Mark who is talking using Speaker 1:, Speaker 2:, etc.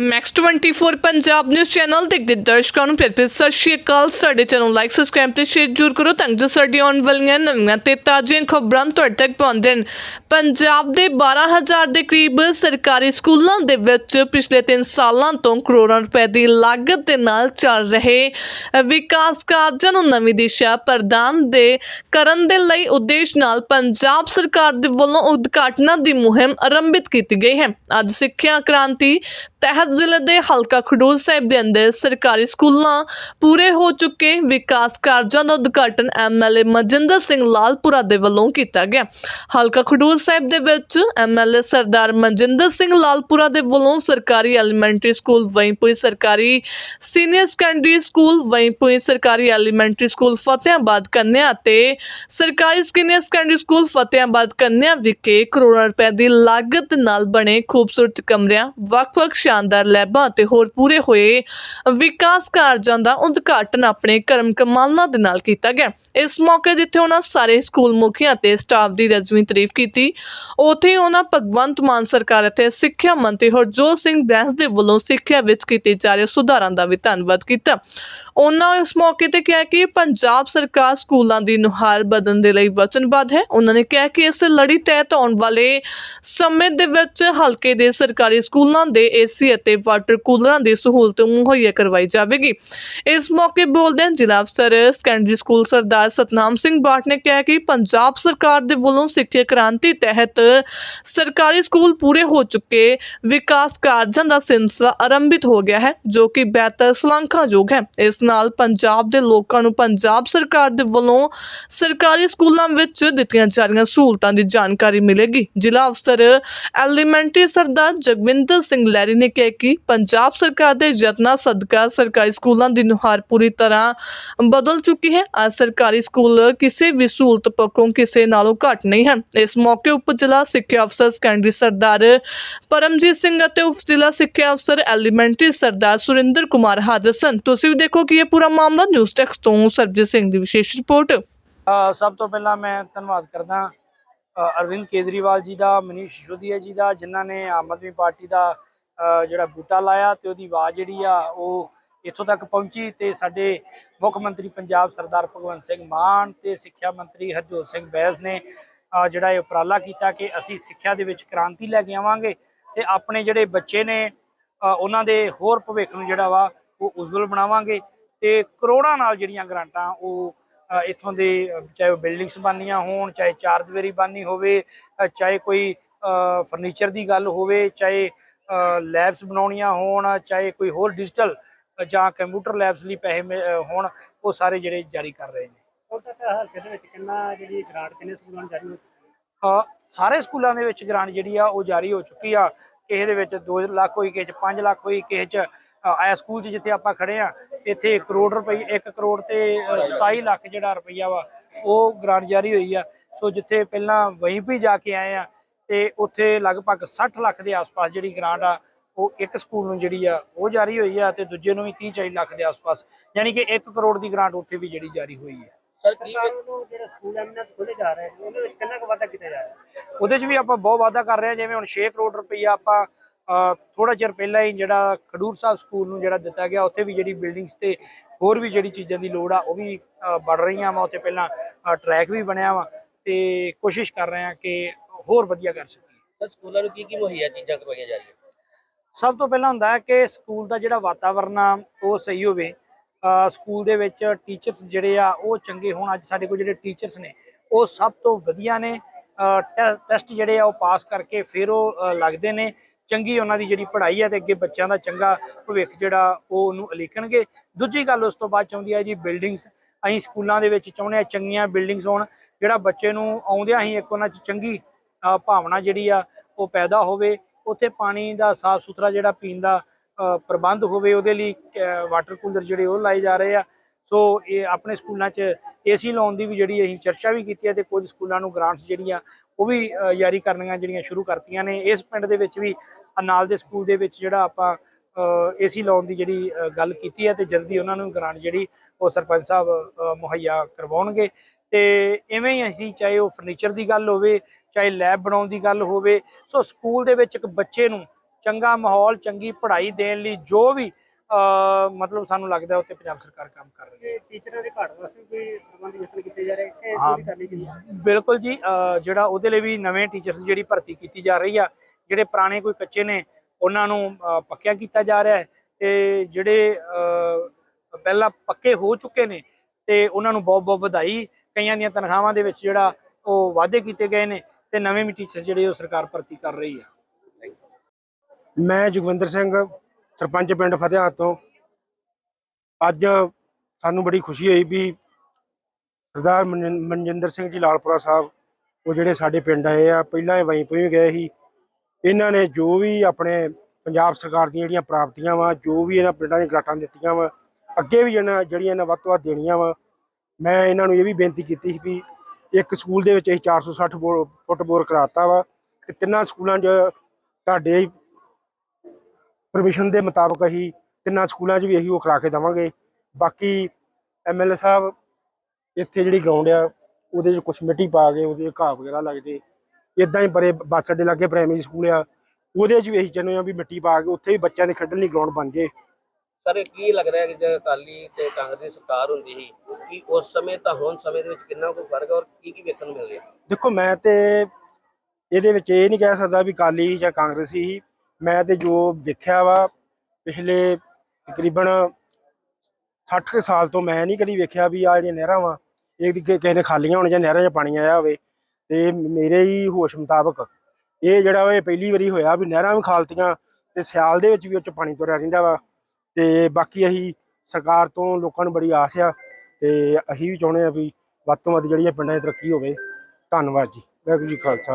Speaker 1: Max 24 Punjab news channel ਦੇ ਦਰਸ਼ਕਾਂ ਨੂੰ ਪਿਆਰ ਭਰੀ ਸਤਿ ਸ਼੍ਰੀ ਅਕਾਲ। ਸਾਡੇ ਚੈਨਲ ਨੂੰ ਲਾਈਕ ਸਬਸਕ੍ਰਾਈਬ ਤੇ ਸ਼ੇਅਰ ਜ਼ਰੂਰ ਕਰੋ ਤਾਂ ਜੋ ਸਾਡੀ ਆਉਣ ਵਾਲੀਆਂ ਨਵੀਆਂ ਤੇ ਤਾਜ਼ੀਆਂ ਖਬਰਾਂ ਤੁਹਾਡੇ ਤੱਕ ਪਹੁੰਚਣ। ਪੰਜਾਬ ਦੇ 12000 ਦੇ ਕਰੀਬ ਸਰਕਾਰੀ ਸਕੂਲਾਂ ਦੇ ਵਿੱਚ ਪਿਛਲੇ 3 ਸਾਲਾਂ ਤੋਂ ਕਰੋੜਾਂ ਰੁਪਏ ਦੀ ਲਾਗਤ ਦੇ ਨਾਲ ਚੱਲ ਰਹੇ ਵਿਕਾਸ ਕਾਰਜਾਂ ਨੂੰ ਨਵੀਂ ਦਿਸ਼ਾ ਪ੍ਰਦਾਨ ਦੇ ਕਰਨ ਦੇ ਲਈ ਉਦੇਸ਼ ਨਾਲ ਪੰਜਾਬ ਸਰਕਾਰ ਦੇ ਵੱਲੋਂ ਉਦਘਾਟਨਾਂ ਦੀ ਮੁਹਿੰਮ ਆਰੰਭਿਤ ਕੀਤੀ ਗਈ ਹੈ। ਅੱਜ ਸਿੱਖਿਆ ਕ੍ਰਾਂਤੀ ਤਹਿਤ ਜ਼ਿਲ੍ਹੇ ਦੇ ਹਲਕਾ ਖਡੂਰ ਸਾਹਿਬ ਦੇ ਅੰਦਰ ਸਰਕਾਰੀ ਸਕੂਲਾਂ ਪੂਰੇ ਹੋ ਚੁੱਕੇ ਵਿਕਾਸ ਕਾਰਜਾਂ ਦਾ ਉਦਘਾਟਨ ਐਮਐਲਏ ਮਜਿੰਦਰ ਸਿੰਘ ਲਾਲਪੁਰਾ ਦੇ ਵੱਲੋਂ ਕੀਤਾ ਗਿਆ। ਹਲਕਾ ਖਡੂਰ ਸਾਹਿਬ ਦੇ ਵਿੱਚ ਐਮਐਲਏ ਸਰਦਾਰ ਮਨਜਿੰਦਰ ਸਿੰਘ ਲਾਲਪੁਰਾ ਦੇ ਵੱਲੋਂ ਸਰਕਾਰੀ ਐਲੀਮੈਂਟਰੀ ਸਕੂਲ ਵਈਪੁਰ ਸਰਕਾਰੀ ਸੀਨੀਅਰ ਸੈਕੰਡਰੀ ਸਕੂਲ ਵਈਪੁਰ ਸਰਕਾਰੀ ਐਲੀਮੈਂਟਰੀ ਸਕੂਲ ਫਤਿਆਬਾਦ ਕੰਨਿਆ ਅਤੇ ਸਰਕਾਰੀ ਸੀਨੀਅਰ ਸੈਕੰਡਰੀ ਸਕੂਲ ਫਤਿਆਬਾਦ ਕੰਨਿਆ ਵਿਖੇ ਕਰੋੜਾਂ ਰੁਪਏ ਦੀ ਲਾਗਤ ਨਾਲ ਬਣੇ ਖੂਬਸੂਰਤ ਕਮਰਿਆਂ, ਵੱਖ-ਵੱਖ ਸ਼ਾਨਦਾਰ ਲੈਬਾਂ ਅਤੇ ਹੋਰ ਪੂਰੇ ਹੋਏ ਵਿਕਾਸ ਕਾਰਜਾਂ ਦਾ ਉਦਘਾਟਨ ਆਪਣੇ ਕਰਮ ਕਮਾਲਾਂ ਦੇ ਨਾਲ ਕੀਤਾ ਗਿਆ। ਇਸ ਮੌਕੇ ਜਿੱਥੇ ਉਹਨਾਂ ਸਾਰੇ ਸਕੂਲ ਮੁਖੀਆਂ ਤੇ ਸਟਾਫ ਦੀ ਰਜਵੀਂ ਤਾਰੀਫ ਕੀਤੀ, ਉੱਥੇ ਉਹਨਾਂ ਭਗਵੰਤ ਮਾਨ ਸਰਕਾਰ ਅਤੇ ਸਿੱਖਿਆ ਮੰਤਰੀ ਹਰਜੋਤ ਸਿੰਘ ਬੈਂਸ ਦੇ ਵੱਲੋਂ ਸਿੱਖਿਆ ਵਿੱਚ ਕੀਤੇ ਜਾ ਰਹੇ ਸੁਧਾਰਾਂ ਦਾ ਵੀ ਧੰਨਵਾਦ ਕੀਤਾ। ਉਹਨਾਂ ਇਸ ਮੌਕੇ ਤੇ ਕਿਹਾ ਕਿ ਪੰਜਾਬ ਸਰਕਾਰ ਸਕੂਲਾਂ ਦੀ ਨੁਹਾਰ ਬਦਲਣ ਦੇ ਲਈ ਵਚਨਬੱਧ ਹੈ। ਉਹਨਾਂ ਨੇ ਕਿਹਾ ਕਿ ਇਸ ਲੜੀ ਤਹਿਤ ਆਉਣ ਵਾਲੇ ਸਮੇਂ ਦੇ ਵਿੱਚ ਹਲਕੇ ਦੇ ਸਰਕਾਰੀ ਸਕੂਲਾਂ ਦੇ ਏਸੀ ਅਤੇ ਵਾਟਰ ਕੂਲਰਾਂ ਦੀ ਸਹੂਲਤ ਮੁਹੱਈਆ ਕਰਵਾਈ ਜਾਵੇਗੀ। ਇਸ ਮੌਕੇ ਬੋਲਦਿਆਂ ਜ਼ਿਲ੍ਹਾ ਅਫਸਰ ਸੈਕੰਡਰੀ ਸਕੂਲ ਸਰਦਾਰ ਸਤਨਾਮ ਸਿੰਘ ਬਾਟ ਨੇ ਕਿਹਾ ਕਿ ਪੰਜਾਬ ਸਰਕਾਰ ਦੇ ਵੱਲੋਂ ਸਿੱਖਿਆ ਕ੍ਰਾਂਤੀ ਤਹਿਤ ਸਰਕਾਰੀ ਸਕੂਲ ਪੂਰੇ ਹੋ ਚੁੱਕੇ ਵਿਕਾਸ ਕਾਰਜਾਂ ਦਾ ਸਿਲਸਿਲਾ ਆਰੰਭਿਤ ਹੋ ਗਿਆ ਹੈ, ਜੋ ਕਿ ਬਿਹਤਰ ਸ਼ਲਾਘਾਯੋਗ ਹੈ। ਇਸ ਨਾਲ ਪੰਜਾਬ ਦੇ ਲੋਕਾਂ ਨੂੰ ਪੰਜਾਬ ਸਰਕਾਰ ਦੇ ਵੱਲੋਂ ਸਰਕਾਰੀ ਸਕੂਲਾਂ ਵਿੱਚ ਦਿੱਤੀਆਂ ਜਾ ਰਹੀਆਂ ਸਹੂਲਤਾਂ ਦੀ ਜਾਣਕਾਰੀ ਮਿਲੇਗੀ। ਜ਼ਿਲ੍ਹਾ ਅਫਸਰ ਐਲੀਮੈਂਟਰੀ ਸਰਦਾਰ ਜਗਵਿੰਦਰ ਸਿੰਘ ਲਹਿਰੀ ਨੇ ਕਿਹਾ ਕਿ ਪੰਜਾਬ ਸਰਕਾਰ ਦੇ ਯਤਨਾਂ ਸਦਕਾ ਸਰਕਾਰੀ ਸਕੂਲਾਂ ਦੀ ਨੁਹਾਰ ਪੂਰੀ ਤਰ੍ਹਾਂ ਬਦਲ ਚੁੱਕੀ ਹੈ। ਅੱਜ ਸਰਕਾਰੀ ਸਕੂਲ ਕਿਸੇ ਵੀ ਸਹੂਲਤ ਪੱਖੋਂ ਕਿਸੇ ਨਾਲੋਂ ਘੱਟ ਨਹੀਂ ਹਨ। ਇਸ ਮੌਕੇ ਉਪ ਜ਼ਿਲ੍ਹਾ ਸਿੱਖਿਆ ਅਫਸਰ ਸੈਕੰਡਰੀ ਸਰਦਾਰ ਪਰਮਜੀਤ ਸਿੰਘ ਅਤੇ ਉਪ ਜ਼ਿਲ੍ਹਾ ਸਿੱਖਿਆ ਅਫਸਰ ਐਲੀਮੈਂਟਰੀ ਸਰਦਾਰ ਸੁਰਿੰਦਰ ਕੁਮਾਰ ਹਾਜ਼ਰ ਸਨ। ਤੁਸੀਂ ਵੀ ਦੇਖੋ ਕਿ ਇਹ ਪੂਰਾ ਮਾਮਲਾ ਨਿਊਜ਼ ਟੈਕਸ ਤੋਂ ਸਰਬਜੀਤ ਸਿੰਘ ਦੀ ਵਿਸ਼ੇਸ਼ ਰਿਪੋਰਟ।
Speaker 2: ਸਭ ਤੋਂ ਪਹਿਲਾਂ ਮੈਂ ਧੰਨਵਾਦ ਕਰਦਾ ਅਰਵਿੰਦ ਕੇਜਰੀਵਾਲ ਜੀ ਦਾ, ਮਨੀਸ਼ ਸਿਸੋਦੀਆ ਜੀ ਦਾ, ਜਿਨ੍ਹਾਂ ਨੇ ਆਮ ਆਦਮੀ ਪਾਰਟੀ ਦਾ ਜਿਹੜਾ ਬੂਟਾ ਲਾਇਆ ਤੇ ਉਹਦੀ ਆਵਾਜ਼ ਜਿਹੜੀ ਆ ਉਹ ਇੱਥੋਂ ਤੱਕ ਪਹੁੰਚੀ ਤੇ ਸਾਡੇ ਮੁੱਖ ਮੰਤਰੀ ਪੰਜਾਬ ਸਰਦਾਰ ਭਗਵੰਤ ਸਿੰਘ ਮਾਨ ਤੇ ਸਿੱਖਿਆ ਮੰਤਰੀ ਹਰਜੋਤ ਸਿੰਘ ਬੈਂਸ ਨੇ ਜਿਹੜਾ ਇਹ ਉਪਰਾਲਾ ਕੀਤਾ ਕਿ ਅਸੀਂ ਸਿੱਖਿਆ ਦੇ ਵਿੱਚ ਕ੍ਰਾਂਤੀ ਲੈ ਕੇ ਆਵਾਂਗੇ ਤੇ ਆਪਣੇ ਜਿਹੜੇ ਬੱਚੇ ਨੇ ਉਹਨਾਂ ਦੇ ਹੋਰ ਭਵਿੱਖ ਨੂੰ ਜਿਹੜਾ ਵਾ ਉਹ ਉਜਵਲ ਬਣਾਵਾਂਗੇ ਤੇ ਕਰੋੜਾਂ ਨਾਲ ਜਿਹੜੀਆਂ ਗ੍ਰਾਂਟਾਂ ਉਹ ਅ, ਇੱਥੋਂ ਦੇ ਚਾਹੇ ਉਹ ਬਿਲਡਿੰਗਸ ਬਣਨੀਆਂ ਹੋਣ ਚਾਹੇ ਚਾਰ ਦੀਵਾਰੀ ਬਣਨੀ ਹੋਵੇ ਚਾਹੇ ਕੋਈ ਫਰਨੀਚਰ ਦੀ ਗੱਲ ਹੋਵੇ ਚਾਹੇ ਲੈਬਸ ਬਣਾਉਣੀਆਂ ਹੋਣ ਚਾਹੇ ਕੋਈ ਹੋਰ ਡਿਜੀਟਲ ਜਾਂ ਕੰਪਿਊਟਰ ਲੈਬਸ ਲਈ ਪੈਸੇ ਹੋਣ ਉਹ ਸਾਰੇ ਜਿਹੜੇ ਜਾਰੀ ਕਰ ਰਹੇ ਨੇ।
Speaker 3: ਹੁਣ ਤੱਕ ਹਲਕੇ ਦੇ ਵਿੱਚ ਕਿੰਨਾ ਜਿਹੜੀ ਗ੍ਰਾਂਟ ਕਿੰਨੇ ਸਕੂਲਾਂ ਨੂੰ ਜਾਰੀ ਹੋ
Speaker 2: ਅ, ਸਾਰੇ ਸਕੂਲਾਂ ਦੇ ਵਿੱਚ ਗ੍ਰਾਂਟ ਜਿਹੜੀ ਆ ਉਹ ਜਾਰੀ ਹੋ ਚੁੱਕੀ ਆ। ਕਿਸੇ ਦੇ ਵਿੱਚ 2 ਲੱਖ ਹੋਈ ਕਿਸੇ ਚ 5 ਲੱਖ ਹੋਈ ਕਿਸੇ ਚ ਆਇਆ ਸਕੂਲ 'ਚ ਜਿੱਥੇ ਆਪਾਂ ਖੜੇ ਆ ਇੱਥੇ ਕਰੋੜ ਰੁਪਏ 1 ਕਰੋੜ ਤੇ ਅ, 27 ਲੱਖ ਜਿਹੜਾ ਰੁਪਈਆ ਵਾ ਉਹ ਗ੍ਰਾਂਟ ਜਾਰੀ ਹੋਈ ਆ। ਸੋ ਜਿੱਥੇ ਪਹਿਲਾਂ ਵਹੀਂ ਵੀ ਜਾ ਕੇ ਆਏ ਆ ਤੇ ਉੱਥੇ ਲਗਭਗ 60 ਲੱਖ ਦੇ ਆਸ-ਪਾਸ ਜਿਹੜੀ ਗ੍ਰਾਂਟ ਆ ਉਹ ਇੱਕ ਸਕੂਲ ਨੂੰ ਜਿਹੜੀ ਆ ਉਹ ਜਾਰੀ ਹੋਈ ਆ ਤੇ ਦੂਜੇ ਨੂੰ ਵੀ 30 40 ਲੱਖ ਦੇ ਆਸ-ਪਾਸ ਯਾਨੀ ਕਿ 1 ਕਰੋੜ ਦੀ ਗ੍ਰਾਂਟ ਉੱਥੇ ਵੀ ਜਿਹੜੀ ਜਾਰੀ ਹੋਈ ਹੈ।
Speaker 3: ਸਰ ਸਰਕਾਰ ਨੂੰ ਜਿਹੜੇ ਸਕੂਲ ਐਮਐਨਐਸ ਖੋਲੇ ਜਾ ਰਹੇ ਨੇ ਉਹਦੇ ਵਿੱਚ ਕਿੰਨਾ ਕੁ ਵਾਧਾ ਕੀਤਾ ਜਾ ਰਿਹਾ?
Speaker 2: ਉਹਦੇ 'ਚ ਵੀ ਆਪਾਂ ਬਹੁਤ ਵਾਅਦਾ ਕਰ ਰਹੇ ਹਾਂ ਜਿਵੇਂ ਹੁਣ 6 ਕਰੋੜ ਰੁਪਈਆ ਆਪਾਂ ਥੋੜਾ ਚਿਰ ਪਹਿਲਾਂ ਹੀ ਜਿਹੜਾ ਖਡੂਰ ਸਾਹਿਬ ਸਕੂਲ ਨੂੰ ਜਿਹੜਾ ਦਿੱਤਾ ਗਿਆ ਉੱਥੇ ਵੀ ਜਿਹੜੀ ਬਿਲਡਿੰਗਸ ਤੇ ਹੋਰ ਵੀ ਜਿਹੜੀ ਚੀਜ਼ਾਂ ਦੀ ਲੋੜ ਆ ਉਹ ਵੀ ਬੜ ਰਹੀਆਂ ਵਾ ਉੱਥੇ ਪਹਿਲਾਂ ਟਰੈਕ ਵੀ ਬਣਿਆ ਵਾ ਤੇ ਕੋਸ਼ਿਸ਼ ਕਰ ਰਹੇ ਹਾਂ ਕਿ ਹੋਰ ਵਧੀਆ ਕਰ ਸਕੀਏ।
Speaker 4: ਸਰ ਸਕੂਲਾਂ ਨੂੰ ਕੀ ਕੀ ਮੁਹੱਈਆ ਚੀਜ਼ਾਂ ਕਰਵਾਈਆਂ ਜਾ ਰਹੀਆਂ?
Speaker 2: ਸਭ ਤੋਂ ਪਹਿਲਾਂ ਹੁੰਦਾ ਹੈ ਕਿ ਸਕੂਲ ਦਾ ਜਿਹੜਾ ਵਾਤਾਵਰਨ ਆ ਉਹ ਸਹੀ ਹੋਵੇ। ਸਕੂਲ ਦੇ ਵਿੱਚ ਟੀਚਰਸ ਜਿਹੜੇ ਆ ਉਹ ਚੰਗੇ ਹੋਣ। ਅੱਜ ਸਾਡੇ ਕੋਲ ਜਿਹੜੇ ਟੀਚਰਸ ਨੇ ਉਹ ਸਭ ਤੋਂ ਵਧੀਆ ਨੇ। ਟੈਸਟ ਜਿਹੜੇ ਆ ਉਹ ਪਾਸ ਕਰਕੇ ਫਿਰ ਉਹ ਲੱਗਦੇ ਨੇ। ਚੰਗੀ ਉਹਨਾਂ ਦੀ ਜਿਹੜੀ ਪੜ੍ਹਾਈ ਹੈ ਤੇ ਅੱਗੇ ਬੱਚਿਆਂ ਦਾ ਚੰਗਾ ਭਵਿੱਖ ਜਿਹੜਾ ਉਹ ਉਹਨੂੰ ਉਲੀਕਣਗੇ। ਦੂਜੀ ਗੱਲ ਉਸ ਤੋਂ ਬਾਅਦ ਚਾਹੁੰਦੀ ਹੈ ਜੀ ਬਿਲਡਿੰਗਸ ਅਸੀਂ ਸਕੂਲਾਂ ਦੇ ਵਿੱਚ ਚਾਹੁੰਦੇ ਆ ਚੰਗੀਆਂ ਬਿਲਡਿੰਗਸ ਹੋਣ। ਜਿਹੜਾ ਬੱਚੇ ਨੂੰ ਆਉਂਦਿਆਂ ਹੀ ਇੱਕ ਉਹਨਾਂ 'ਚ ਚੰਗੀ ਭਾਵਨਾ ਜਿਹੜੀ ਆ, ਉਹ ਪੈਦਾ ਹੋਵੇ, ਉੱਥੇ ਪਾਣੀ ਦਾ ਸਾਫ਼ ਸੁਥਰਾ ਜਿਹੜਾ ਪੀਣ ਦਾ ਪ੍ਰਬੰਧ ਹੋਵੇ, ਉਹਦੇ ਲਈ ਵਾਟਰ ਕੂਲਰ ਜਿਹੜੇ ਉਹ ਲਾਏ ਜਾ ਰਹੇ ਆ। ਸੋ ਇਹ ਆਪਣੇ ਸਕੂਲਾਂ 'ਚ ਏਸੀ ਲਾਉਣ ਦੀ ਵੀ ਜਿਹੜੀ ਅਸੀਂ ਚਰਚਾ ਵੀ ਕੀਤੀ ਹੈ ਤੇ ਕੁਝ ਸਕੂਲਾਂ ਨੂੰ ਗ੍ਰਾਂਟਸ ਜਿਹੜੀਆਂ, ਉਹ ਵੀ ਜਾਰੀ ਕਰਨੀਆਂ ਜਿਹੜੀਆਂ ਸ਼ੁਰੂ ਕਰਤੀਆਂ ਨੇ। ਇਸ ਪਿੰਡ ਦੇ ਵਿੱਚ ਵੀ ਨਾਲ ਦੇ ਸਕੂਲ ਦੇ ਵਿੱਚ ਜਿਹੜਾ ਆਪਾਂ ਏਸੀ ਲਾਉਣ ਦੀ ਜਿਹੜੀ ਗੱਲ ਕੀਤੀ ਹੈ ਤੇ ਜਲਦੀ ਉਹਨਾਂ ਨੂੰ ਗ੍ਰਾਂਟ ਜਿਹੜੀ, ਉਹ ਸਰਪੰਚ ਸਾਹਿਬ ਮੁਹੱਈਆ ਕਰਵਾਉਣਗੇ। ਤੇ ਇਵੇਂ ਹੀ ਅਸੀਂ ਚਾਹੇ ਉਹ ਫਰਨੀਚਰ ਦੀ ਗੱਲ ਹੋਵੇ ਚਾਹੇ ਲੈਬ ਬਣਾਉਣ ਦੀ ਗੱਲ ਹੋਵੇ ਸੋ ਸਕੂਲ ਦੇ ਵਿੱਚ ਇੱਕ ਬੱਚੇ ਨੂੰ ਚੰਗਾ ਮਾਹੌਲ ਚੰਗੀ ਪੜ੍ਹਾਈ ਦੇਣ ਲਈ ਜੋ ਵੀ ਮਤਲਬ ਸਾਨੂੰ ਲੱਗਦਾ ਉੱਤੇ ਪੰਜਾਬ ਸਰਕਾਰ ਕੰਮ ਕਰ ਰਹੀ ਹੈ
Speaker 3: ਕਿ ਟੀਚਰਾਂ ਦੇ ਘਾਟ ਵਾਸਤੇ ਕੋਈ ਪ੍ਰਬੰਧ ਯਤਨ ਕੀਤੇ ਜਾ ਰਹੇ ਹੈ
Speaker 2: ਹਾਂ।
Speaker 3: ਇਹ ਕਰਨੀ ਚਾਹੀਦੀ
Speaker 2: ਬਿਲਕੁਲ ਜੀ ਜਿਹੜਾ ਉਹਦੇ ਲਈ ਵੀ ਨਵੇਂ ਟੀਚਰਸ ਜਿਹੜੀ ਭਰਤੀ ਕੀਤੀ ਜਾ ਰਹੀ ਆ ਜਿਹੜੇ ਪੁਰਾਣੇ ਕੋਈ ਕੱਚੇ ਨੇ ਉਹਨਾਂ ਨੂੰ ਪੱਕਿਆ ਕੀਤਾ ਜਾ ਰਿਹਾ ਹੈ ਤੇ ਜਿਹੜੇ ਪਹਿਲਾਂ ਪੱਕੇ ਹੋ ਚੁੱਕੇ ਨੇ ਤੇ ਉਹਨਾਂ ਨੂੰ ਬਹੁਤ ਬਹੁਤ ਵਧਾਈ ਕਈਆਂ ਦੀਆਂ ਤਨਖਾਹਾਂ ਦੇ ਵਿੱਚ ਜਿਹੜਾ ਉਹ ਵਾਅਦੇ ਕੀਤੇ ਗਏ ਨੇ ਤੇ ਨਵੇਂ ਵੀ ਟੀਚਰ ਜਿਹੜੇ ਉਹ ਸਰਕਾਰ ਭਰਤੀ ਕਰ ਰਹੀ ਆ
Speaker 5: ਮੈਂ ਜਗਵਿੰਦਰ ਸਿੰਘ, ਸਰਪੰਚ ਪਿੰਡ ਫਤਿਆਦ ਤੋਂ। ਅੱਜ ਸਾਨੂੰ ਬੜੀ ਖੁਸ਼ੀ ਹੋਈ ਵੀ ਸਰਦਾਰ ਮਨਜਿੰ- ਮਨਜਿੰਦਰ ਸਿੰਘ ਜੀ ਲਾਲਪੁਰਾ ਸਾਹਿਬ, ਉਹ ਜਿਹੜੇ ਸਾਡੇ ਪਿੰਡ ਆਏ ਆ, ਪਹਿਲਾਂ ਇਹ ਵਹੀਂ ਪਈ ਗਏ ਸੀ। ਇਹਨਾਂ ਨੇ ਜੋ ਵੀ ਆਪਣੇ ਪੰਜਾਬ ਸਰਕਾਰ ਦੀਆਂ ਜਿਹੜੀਆਂ ਪ੍ਰਾਪਤੀਆਂ ਵਾ, ਜੋ ਵੀ ਇਹਨਾਂ ਪਿੰਡਾਂ 'ਚ ਗ੍ਰਾਂਟਾਂ ਦਿੱਤੀਆਂ ਵਾ, ਅੱਗੇ ਵੀ ਇਹਨਾਂ ਜਿਹੜੀਆਂ ਇਹਨਾਂ ਵੱਧ ਤੋਂ ਵੱਧ ਦੇਣੀਆਂ ਵਾ ਮੈਂ ਇਹਨਾਂ ਨੂੰ ਇਹ ਵੀ ਬੇਨਤੀ ਕੀਤੀ ਸੀ ਵੀ ਇੱਕ ਸਕੂਲ ਦੇ ਵਿੱਚ ਅਸੀਂ 460 ਬੋ- ਫੁੱਟ ਬੋਰ ਕਰਾਤਾ ਵਾ ਤੇ ਤਿੰਨਾਂ ਸਕੂਲਾਂ 'ਚ ਤੁਹਾਡੇ ਪਰਮਿਸ਼ਨ ਦੇ ਮੁਤਾਬਕ ਅਸੀਂ ਤਿੰਨਾਂ ਸਕੂਲਾਂ 'ਚ ਵੀ ਅਸੀਂ ਉਹ ਕਰਾ ਕੇ ਦੇਵਾਂਗੇ। ਬਾਕੀ ਐਮਐਲਏ ਸਾਹਿਬ ਇੱਥੇ ਜਿਹੜੀ ਗਰਾਊਂਡ ਆ, ਉਹਦੇ 'ਚ ਕੁਛ ਮਿੱਟੀ ਪਾ ਕੇ ਉਹਦੇ 'ਚ ਘਾਹ ਵਗੈਰਾ ਲੱਗ ਜੇ ਇਦਾਂ ਹੀ ਬੜੇ ਬੱਸ ਅੱਡੇ ਲਾਗੇ ਪ੍ਰਾਇਮਰੀ ਸਕੂਲ ਆ, ਉਹਦੇ 'ਚ ਵੀ ਅਸੀਂ ਚਾਹੁੰਦੇ ਹਾਂ ਵੀ ਮਿੱਟੀ ਪਾ ਕੇ ਉੱਥੇ ਵੀ ਬੱਚਿਆਂ ਦੇ ਖੇਡਣ ਲਈ ਗਰਾਊਂਡ ਬਣ ਜੇ।
Speaker 4: ਸਰ, ਕੀ ਲੱਗ ਰਿਹਾ ਕਿ ਜੇ ਅਕਾਲੀ ਤੇ ਕਾਂਗਰਸ ਦੀ ਸਰਕਾਰ ਹੁੰਦੀ ਸੀ, ਕਿ ਉਸ ਸਮੇਂ ਤਾਂ ਹੁਣ ਸਮੇਂ ਦੇ ਵਿੱਚ ਕਿੰਨਾ ਕੁ ਫ਼ਰਕ ਹੈ ਔਰ ਕੀ ਕੀ ਵੇਖਣ ਨੂੰ ਮਿਲ ਰਿਹਾ?
Speaker 5: ਦੇਖੋ, ਮੈਂ ਤੇ ਇਹਦੇ ਵਿੱਚ ਇਹ ਨਹੀਂ ਕਹਿ ਸਕਦਾ ਵੀ ਅਕਾਲੀ ਜਾਂ ਕਾਂਗਰਸੀ ਹੀ ਮੈਂ ਤੇ ਜੋ ਦੇਖਿਆ ਵਾ, ਪਿਛਲੇ ਤਕਰੀਬਨ 60 ਕੁ ਸਾਲ ਤੋਂ ਮੈਂ ਨਹੀਂ ਕਦੀ ਵੇਖਿਆ ਵੀ ਆ ਜਿਹੜੀਆਂ ਨਹਿਰਾਂ ਵਾ, ਇਹ ਕਿਸੇ ਨੇ ਖਾਲੀਆਂ ਹੋਣ ਜਾਂ ਨਹਿਰਾਂ 'ਚ ਪਾਣੀ ਆਇਆ ਹੋਵੇ। ਤੇ ਮੇਰੇ ਹੀ ਹੋਸ਼ ਮੁਤਾਬਕ ਇਹ ਜਿਹੜਾ ਵਾ, ਇਹ ਪਹਿਲੀ ਵਾਰੀ ਹੋਇਆ ਵੀ ਨਹਿਰਾਂ ਵੀ ਖਾਲਤੀਆਂ ਤੇ ਸਿਆਲ ਦੇ ਵਿੱਚ ਵੀ ਉਹ 'ਚ ਪਾਣੀ ਤੁਰਿਆ ਰਹਿੰਦਾ ਵਾ। ਤੇ ਬਾਕੀ ਅਸੀਂ ਸਰਕਾਰ ਤੋਂ ਲੋਕਾਂ ਨੂੰ ਬੜੀ ਆਸ ਆ ਤੇ ਅਸੀਂ ਵੀ ਚਾਹੁੰਦੇ ਆ ਵੀ ਵੱਧ ਤੋਂ ਵੱਧ ਜਿਹੜੀ ਇਹ ਪਿੰਡਾਂ 'ਚ ਤਰੱਕੀ ਹੋਵੇ। ਧੰਨਵਾਦ ਜੀ। ਵਾਹਿਗੁਰੂ ਜੀ ਖਾਲਸਾ।